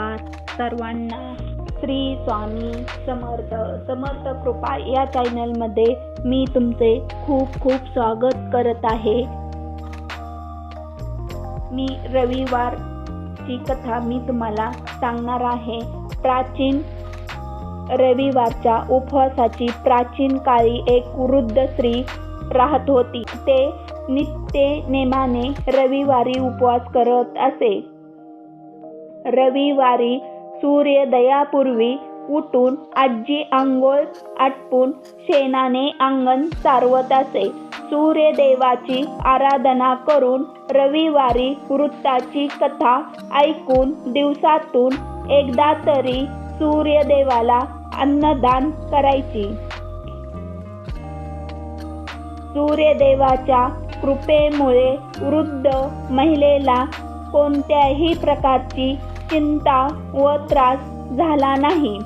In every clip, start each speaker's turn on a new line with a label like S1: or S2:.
S1: नमस्कार सर्वांना. श्री स्वामी समर्थ समर्थ कृपा या चॅनलमध्ये मी तुमचे खूप खूप स्वागत करत आहे. मी रविवारची कथा मी तुम्हाला सांगणार आहे. प्राचीन रविवारच्या उपवासाची प्राचीन काळी एक वृद्ध स्त्री राहत होती. ते नित्य नेमाने रविवारी उपवास करत असे. रविवारी सूर्योदयापूर्वी उठून आजी आंघोळ आटपून शेणाने अंगण सारवत असे. सूर्यदेवाची आराधना करून रविवारी वृत्ताची कथा ऐकून दिवसातून एकदा तरी सूर्यदेवाला अन्नदान करायची. सूर्यदेवाच्या कृपेमुळे वृद्ध महिलेला कोणत्याही प्रकारची चिंता व त्रास झाला नाही.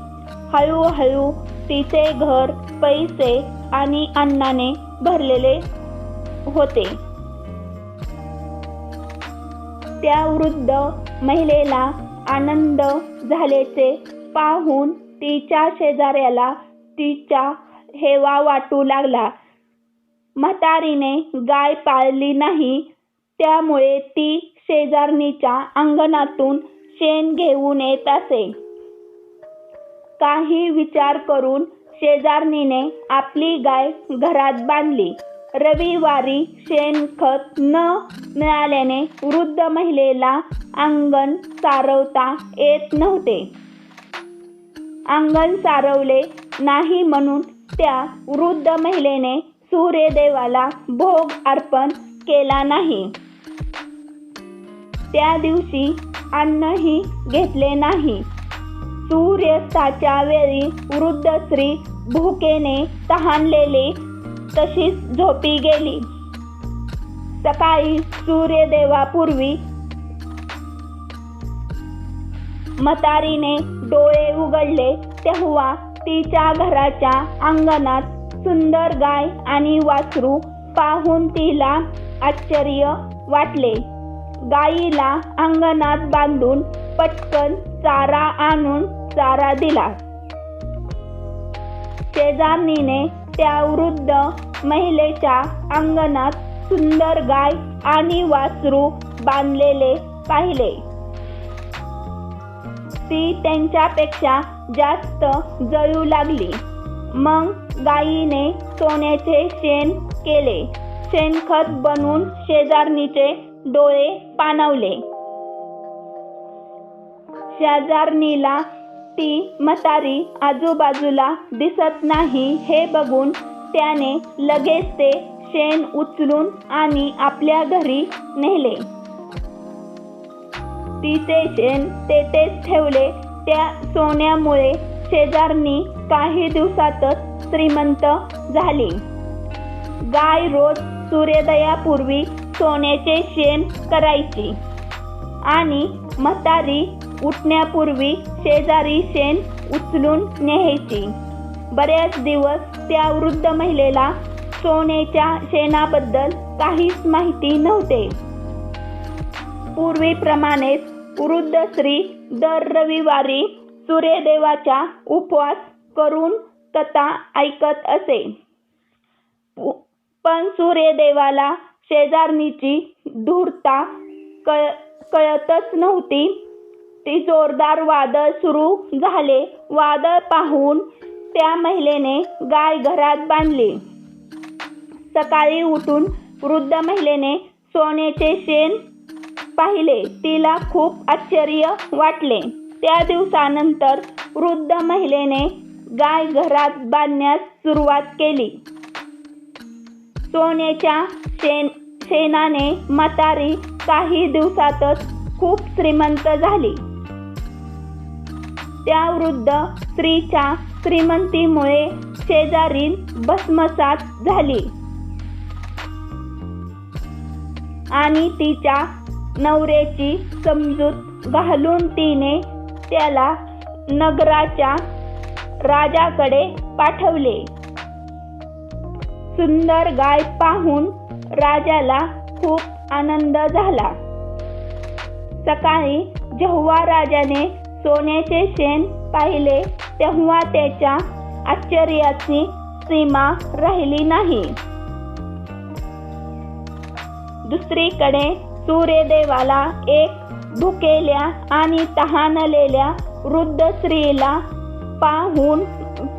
S1: हळूहळू तिचे घर पैसे आणि अन्नाने भरलेले होते. त्या वृद्ध महिलेला आनंद झाल्याचे पाहून तिच्या शेजाऱ्याला तिच्या हेवा वाटू लागला. म्हातारीने गाय पाळली नाही त्यामुळे ती शेजारणीच्या अंगणातून शेण घेऊन येत असे. काही विचार करून शेजारणीने आपली गाय घरात बांधली. रविवारी शेणखत न मिळाल्याने वृद्ध महिलेला अंगण सारवता येत नव्हते. अंगण सारवले नाही म्हणून त्या वृद्ध महिलेने सूर्यदेवाला भोग अर्पण केला नाही. त्या दिवशी अन्नही घेतले नाही. सूर्यास्ताच्या वेळी वृद्ध स्त्री भुकेने तहानलेली तशीच झोपी गेली. सकाळी सूर्यदेवापूर्वी मतारीने डोळे उघडले तेव्हा तिच्या घराच्या अंगणात सुंदर गाय आणि वासरू पाहून तिला आश्चर्य वाटले. गाईला अंगणात बांधून पटकन चारा आणून चारा दिला. शेजारणीने त्या वृद्ध महिलेच्या अंगणात सुंदर गाय आणि वासरू बांधलेले पाहिले. ती त्यांच्यापेक्षा जास्त जळू लागली. मग गायीने सोन्याचे शेण केले. शेणखत बनवून शेजारणीचे डोळे पाणवले. शेजारणीला ती म्हातारी आजूबाजूला दिसत नाही हे बघून त्याने लगेच ते शेण उचलून आणि आपल्या घरी नेले. तिचे शेण तेथेच ठेवले. त्या सोन्यामुळे शेजारणी काही दिवसातच श्रीमंत झाली. गाय रोज सूर्योदयापूर्वी सोन्याचे शेण करायची. आणि म्हातारी उठण्यापूर्वी शेजारी शेण उचलून न्यायची. बरेच दिवस त्या वृद्ध महिलेला सोन्याच्या शेणाबद्दल काहीच माहिती नव्हते. पूर्वीप्रमाणेच वृद्ध स्त्री दर रविवारी सूर्यदेवाचा उपवास करून कथा ऐकत असे. पण सूर्यदेवाला शेजारणीची धूर्ता कळ कळतच नव्हती. ती जोरदार वादळ सुरू झाले. वादळ पाहून त्या महिलेने गाय घरात बांधली. सकाळी उठून वृद्ध महिलेने सोन्याचे शेण पाहिले. तिला खूप आश्चर्य वाटले. त्या दिवसानंतर वृद्ध महिलेने गाय घरात बांधण्यास सुरुवात केली. सोन्याच्या शेण शेणाने म्हातारी काही दिवसातच खूप श्रीमंत झाली. त्या वृद्ध स्त्रीच्या श्रीमंतीमुळे शेजारी भस्मसात झाली. आणि तिच्या नवऱ्याची समजूत घालून तिने त्याला नगराच्या राजाकडे पाठवले. सुंदर गाय पाहून राजाला खूप आनंद झाला. सकाळी जेव्हा राजाने सोन्याचे शेण पाहिले तेव्हा त्याच्या आश्चर्याची सीमा राहिली नाही. दुसरीकडे सूर्यदेवाला एक भुकेल्या आणि तहानलेल्या वृद्ध स्त्रीला पाहून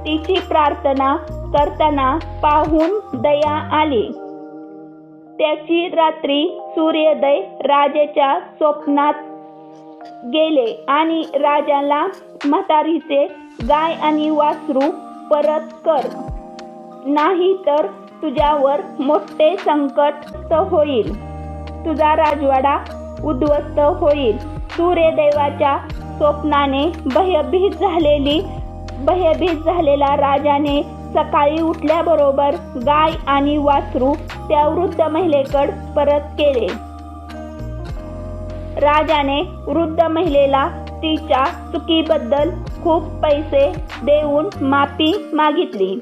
S1: तिची प्रार्थना करताना पाहून दया आली. त्याची रात्री सूर्योदय राजाच्या स्वप्नात गेले आणि राजाला म्हातारीचे गाय आणि वासरू परत कर. नाही तर तुझ्यावर मोठे संकट होईल. तुझा राजवाडा उद्ध्वस्त होईल. सूर्यदेवाच्या स्वप्नाने भयभीत झालेली भयभीत झालेला राजाने सकाळी उठल्याबरोबर गाय आणि वासरू त्या वृद्ध महिलेकड परत केले. राजाने वृद्ध महिलेला तिच्या चुकीबद्दल खूप पैसे देऊन माफी मागितली.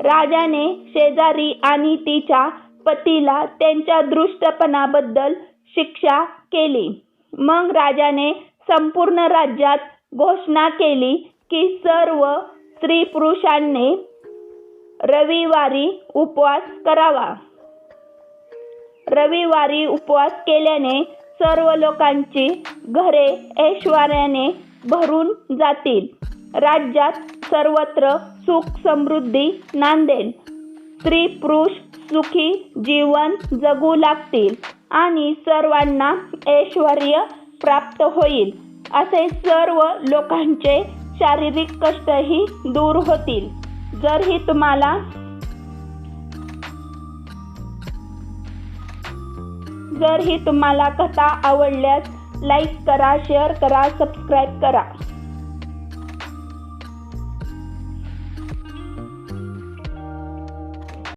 S1: राजाने शेजारी आणि तिच्या पतीला त्यांच्या दृष्टपणाबद्दल शिक्षा केली. मग राजाने संपूर्ण राज्यात घोषणा केली की सर्व स्त्री पुरुषांनी रविवारी उपवास करावा. रविवारी उपवास केल्याने सर्व लोकांची घरे ऐश्वर्याने भरून जातील. राज्यात सर्वत्र सुख समृद्धी नांदेल. स्त्री पुरुष सुखी जीवन जगू लागतील आणि सर्वांना ऐश्वर प्राप्त होईल. असे सर्व लोकांचे शारीरिक कष्टही दूर होतील. जर ही तुम्हाला जर ही तुम्हाला कथा आवडल्यास लाईक करा शेअर करा सबस्क्राईब करा.